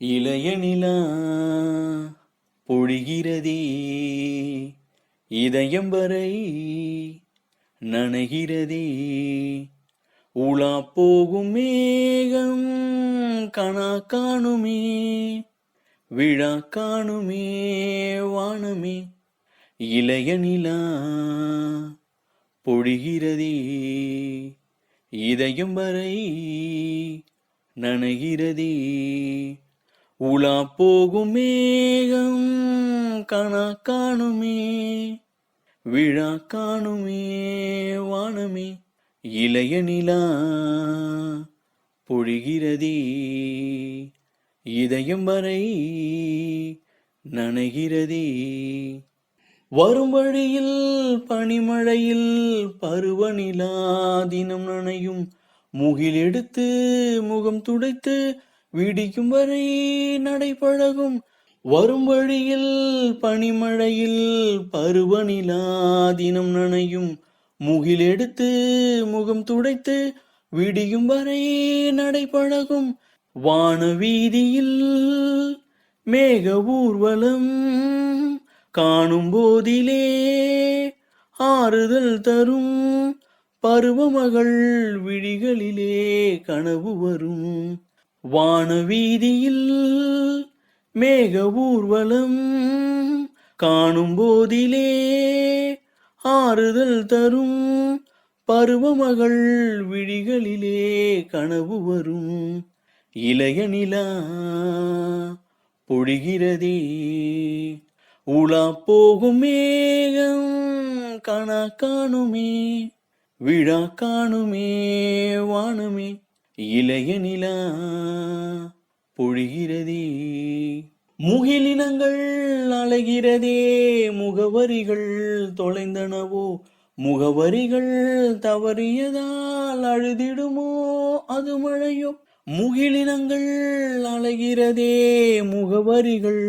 இளைய நிலா பொழிகிறதே இதயம் வரை நனைகிறதே. உலா போகும் மேகம் கணா காணுமே விழா காணுமே வானமே. இளைய நிலா பொழிகிறதே இதயம் வரை நனைகிறதே. உலா போகும் மேகம் கணா காணுமே. விழா காணுமே வானமே. இளைய நிலா பொழிகிறதே. இதயம் வரை நனைகிறதே. வரும் வழியில் பனிமழையில் பருவநிலா தினம் நனையும். முகிலெடுத்து முகம் துடைத்து விடிக்கும் வரை நடைபழகும். வரும் வழியில் பனிமழையில் பருவநிலா தினம் நனையும். முகில் எடுத்து முகம் துடைத்து விடியும் வரை நடைபழகும். வான வீதியில் மேக ஊர்வலம் காணும் போதிலே ஆறுதல் தரும். பருவமகள் விழிகளிலே கனவு வரும். வானவீதியில் மேக ஊர்வலம் காணும் போதிலே ஆறுதல் தரும் பருவமகள் விழிகளிலே கனவு வரும். இளைய நிலா பொழிகிறதே உலா போகும் மேகம் கணா காணுமே விழா காணுமே வானமே. இளைய நிலா பொழிகிறதே முகிலினங்கள் அழகிறதே முகவரிகள் தொலைந்தனவோ முகவரிகள் தவறியதால் அழுதிடுமோ அது மழையோ? முகிலினங்கள் அழகிறதே முகவரிகள்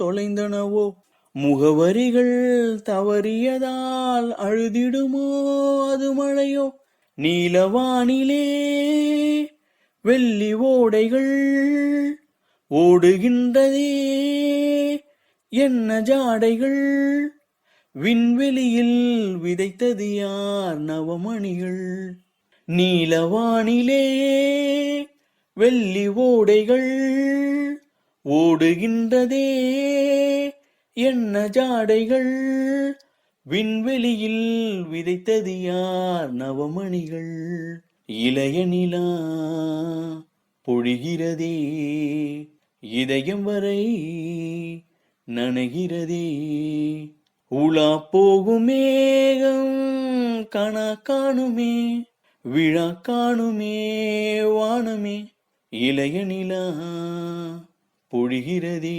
தொலைந்தனவோ முகவரிகள் தவறியதால் அழுதிடுமோ அது மழையோ? நீலவானிலே வெள்ளி ஓடைகள் ஓடுகின்றதே. என்ன ஜாடைகள்? விண்வெளியில் விதைத்தது யார் நவமணிகள்? நீலவானிலே வெள்ளி ஓடைகள் ஓடுகின்றதே. என்ன ஜாடைகள்? விண்வெளியில் விதைத்தது யார் நவமணிகள்? இளைய நிலா பொழிகிறதே இதயம் வரை நனைகிறதே. உலா போகும் மேகம் கணா காணுமே விழா காணுமே வானமே. இளைய நிலா பொழிகிறதே